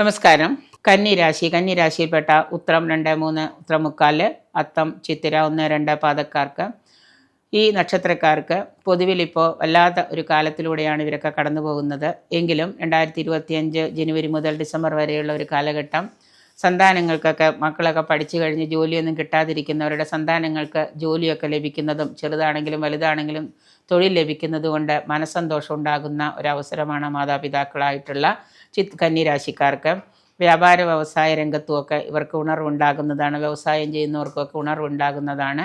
നമസ്കാരം. കന്നിരാശി. കന്നിരാശിയിൽപ്പെട്ട ഉത്രം രണ്ട് മൂന്ന് ഉത്രം മുക്കാൽ അത്തം ചിത്തിര ഒന്ന് രണ്ട് പാദക്കാർക്ക് ഈ നക്ഷത്രക്കാർക്ക് പൊതുവിൽ ഇപ്പോൾ വല്ലാത്ത ഒരു കാലത്തിലൂടെയാണ് ഇവരൊക്കെ കടന്നു പോകുന്നത്. എങ്കിലും രണ്ടായിരത്തി ഇരുപത്തിയഞ്ച് ജനുവരി മുതൽ ഡിസംബർ വരെയുള്ള ഒരു കാലഘട്ടം സന്താനങ്ങൾക്കൊക്കെ മക്കളൊക്കെ പഠിച്ചു കഴിഞ്ഞ് ജോലിയൊന്നും കിട്ടാതിരിക്കുന്നവരുടെ സന്താനങ്ങൾക്ക് ജോലിയൊക്കെ ലഭിക്കുന്നതും ചെറുതാണെങ്കിലും വലുതാണെങ്കിലും തൊഴിൽ ലഭിക്കുന്നത് കൊണ്ട് മനസ്സന്തോഷം ഉണ്ടാകുന്ന ഒരവസരമാണ് മാതാപിതാക്കളായിട്ടുള്ള ചിത് കന്നിരാശിക്കാർക്ക്. വ്യാപാര വ്യവസായ രംഗത്തുമൊക്കെ ഇവർക്ക് ഉണർവുണ്ടാകുന്നതാണ്. വ്യവസായം ചെയ്യുന്നവർക്കൊക്കെ ഉണർവുണ്ടാകുന്നതാണ്.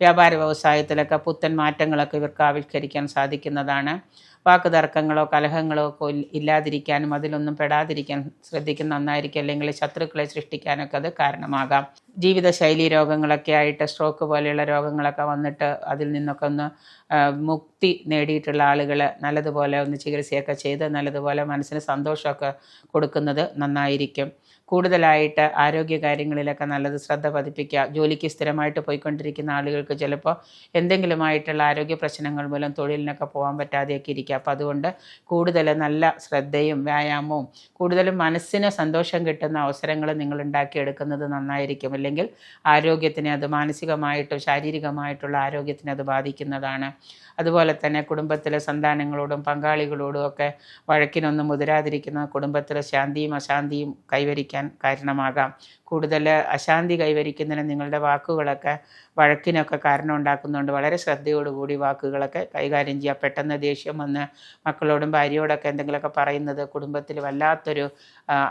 വ്യാപാര വ്യവസായത്തിലൊക്കെ പുത്തൻ മാറ്റങ്ങളൊക്കെ ഇവർക്ക് ആവിഷ്കരിക്കാൻ സാധിക്കുന്നതാണ്. വാക്കുതർക്കങ്ങളോ കലഹങ്ങളോ ഒക്കെ ഇല്ലാതിരിക്കാനും അതിലൊന്നും പെടാതിരിക്കാൻ ശ്രദ്ധിക്കുന്ന നന്നായിരിക്കും. അല്ലെങ്കിൽ ശത്രുക്കളെ സൃഷ്ടിക്കാനൊക്കെ അത് കാരണമാകാം. ജീവിതശൈലി രോഗങ്ങളൊക്കെ ആയിട്ട് സ്ട്രോക്ക് പോലെയുള്ള രോഗങ്ങളൊക്കെ വന്നിട്ട് അതിൽ നിന്നൊക്കെ ഒന്ന് മുക്തി നേടിയിട്ടുള്ള ആളുകൾ നല്ലതുപോലെ ഒന്ന് ചികിത്സയൊക്കെ ചെയ്ത് നല്ലതുപോലെ മനസ്സിന് സന്തോഷമൊക്കെ കൊടുക്കുന്നത് നന്നായിരിക്കും. കൂടുതലായിട്ട് ആരോഗ്യ കാര്യങ്ങളിലൊക്കെ നല്ലത് ശ്രദ്ധ പതിപ്പിക്കുക ജോലിക്ക് സ്ഥിരമായിട്ട് പോയിക്കൊണ്ടിരിക്കുന്ന ആളുകൾക്ക് ചിലപ്പോൾ എന്തെങ്കിലുമായിട്ടുള്ള ആരോഗ്യ പ്രശ്നങ്ങൾ മൂലം തൊഴിലിനൊക്കെ പോകാൻ പറ്റാതെയൊക്കെ ഇരിക്കുക അപ്പോൾ അതുകൊണ്ട് കൂടുതൽ നല്ല ശ്രദ്ധയും വ്യായാമവും കൂടുതലും മനസ്സിന് സന്തോഷം കിട്ടുന്ന അവസരങ്ങൾ നിങ്ങൾ ഉണ്ടാക്കിയെടുക്കുന്നത് നന്നായിരിക്കും. അല്ലെങ്കിൽ ആരോഗ്യത്തിനെ അത് മാനസികമായിട്ടും ശാരീരികമായിട്ടുള്ള ആരോഗ്യത്തിനെ അത് ബാധിക്കുന്നതാണ്. അതുപോലെ തന്നെ കുടുംബത്തിലെ സന്താനങ്ങളോടും പങ്കാളികളോടും ഒക്കെ വഴക്കിനൊന്നും മുതിരാതിരിക്കുന്ന കുടുംബത്തിലെ ശാന്തിയും അശാന്തിയും കൈവരിക്കാൻ കാരണമാകാം. കൂടുതൽ അശാന്തി കൈവരിക്കുന്നതിന് നിങ്ങളുടെ വാക്കുകളൊക്കെ വഴക്കിനൊക്കെ കാരണം ഉണ്ടാക്കുന്നുണ്ട്. വളരെ ശ്രദ്ധയോടുകൂടി വാക്കുകളൊക്കെ കൈകാര്യം ചെയ്യുക. പെട്ടെന്ന് ദേഷ്യം വന്ന് മക്കളോടും ഭാര്യയോടൊക്കെ എന്തെങ്കിലുമൊക്കെ പറയുന്നത് കുടുംബത്തിൽ വല്ലാത്തൊരു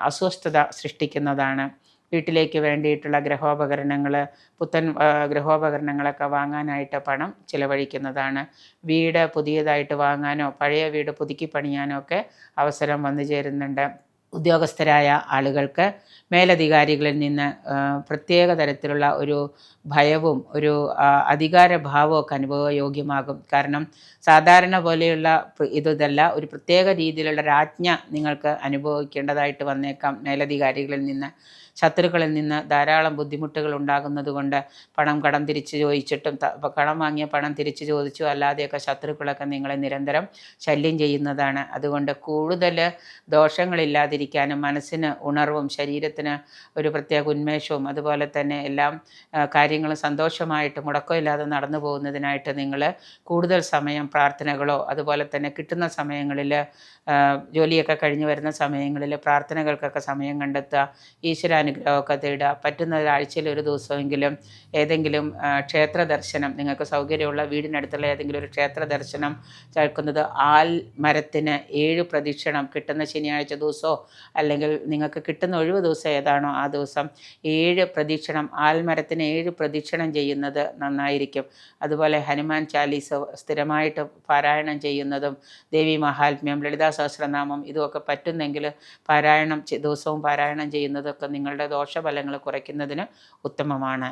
അസ്വസ്ഥത സൃഷ്ടിക്കുന്നതാണ്. വീട്ടിലേക്ക് വേണ്ടിയിട്ടുള്ള ഗ്രഹോപകരണങ്ങൾ പുത്തൻ ഗ്രഹോപകരണങ്ങളൊക്കെ വാങ്ങാനായിട്ട് പണം ചിലവഴിക്കുന്നതാണ്. വീട് പുതിയതായിട്ട് വാങ്ങാനോ പഴയ വീട് പുതുക്കി പണിയാനോ ഒക്കെ അവസരം വന്നു ചേരുന്നുണ്ട്. ഉദ്യോഗസ്ഥരായ ആളുകൾക്ക് മേലധികാരികളിൽ നിന്ന് പ്രത്യേക തരത്തിലുള്ള ഒരു ഭയവും ഒരു അധികാരഭാവവും ഒക്കെ അനുഭവയോഗ്യമാകും. കാരണം സാധാരണ പോലെയുള്ള ഇതല്ല ഒരു പ്രത്യേക രീതിയിലുള്ള രാജ്ഞ നിങ്ങൾക്ക് അനുഭവിക്കേണ്ടതായിട്ട് വന്നേക്കാം മേലധികാരികളിൽ നിന്ന്. ശത്രുക്കളിൽ നിന്ന് ധാരാളം ബുദ്ധിമുട്ടുകൾ ഉണ്ടാകുന്നത് കൊണ്ട് പണം കടം തിരിച്ച് ചോദിച്ചിട്ടും കടം വാങ്ങിയ പണം തിരിച്ച് ചോദിച്ചു അല്ലാതെയൊക്കെ ശത്രുക്കളൊക്കെ നിങ്ങളെ നിരന്തരം ശല്യം ചെയ്യുന്നതാണ്. അതുകൊണ്ട് കൂടുതൽ ദോഷങ്ങളില്ലാതിരിക്കാനും മനസ്സിന് ഉണർവും ശരീരത്തിന് ഒരു പ്രത്യേക ഉന്മേഷവും അതുപോലെ തന്നെ എല്ലാം കാര്യങ്ങളും സന്തോഷമായിട്ട് മുടക്കമില്ലാതെ നടന്നു പോകുന്നതിനായിട്ട് നിങ്ങൾ കൂടുതൽ സമയം പ്രാർത്ഥനകളോ അതുപോലെ തന്നെ കിട്ടുന്ന സമയങ്ങളിൽ ജോലിയൊക്കെ കഴിഞ്ഞു വരുന്ന സമയങ്ങളിൽ പ്രാർത്ഥനകൾക്കൊക്കെ സമയം കണ്ടെത്തുക. ഈശ്വരാനുഗ്രഹമൊക്കെ തേടുക. പറ്റുന്ന ഒരാഴ്ചയിൽ ഒരു ദിവസമെങ്കിലും ഏതെങ്കിലും ക്ഷേത്ര ദർശനം നിങ്ങൾക്ക് സൗകര്യമുള്ള വീടിനടുത്തുള്ള ഏതെങ്കിലും ഒരു ക്ഷേത്ര ദർശനം ചേർക്കുന്നത് ആൽ മരത്തിന് ഏഴ് പ്രദക്ഷിണം. കിട്ടുന്ന ശനിയാഴ്ച ദിവസമോ അല്ലെങ്കിൽ നിങ്ങൾക്ക് കിട്ടുന്ന ഒഴിവ് ദിവസം ഏതാണോ ആ ദിവസം ഏഴ് പ്രദക്ഷിണം. ആൽമരത്തിന് ഏഴ് പ്രദക്ഷിണം ചെയ്യുന്നത് നന്നായിരിക്കും. അതുപോലെ ഹനുമാൻ ചാലീസ് സ്ഥിരമായിട്ട് പാരായണം ചെയ്യുന്നതും ദേവി മഹാത്മ്യം ലളിതാ സഹസ്രനാമം ഇതുമൊക്കെ പറ്റുന്നെങ്കിൽ പാരായണം ദിവസവും പാരായണം ചെയ്യുന്നതൊക്കെ നിങ്ങളുടെ ദോഷഫലങ്ങൾ കുറയ്ക്കുന്നതിന് ഉത്തമമാണ്.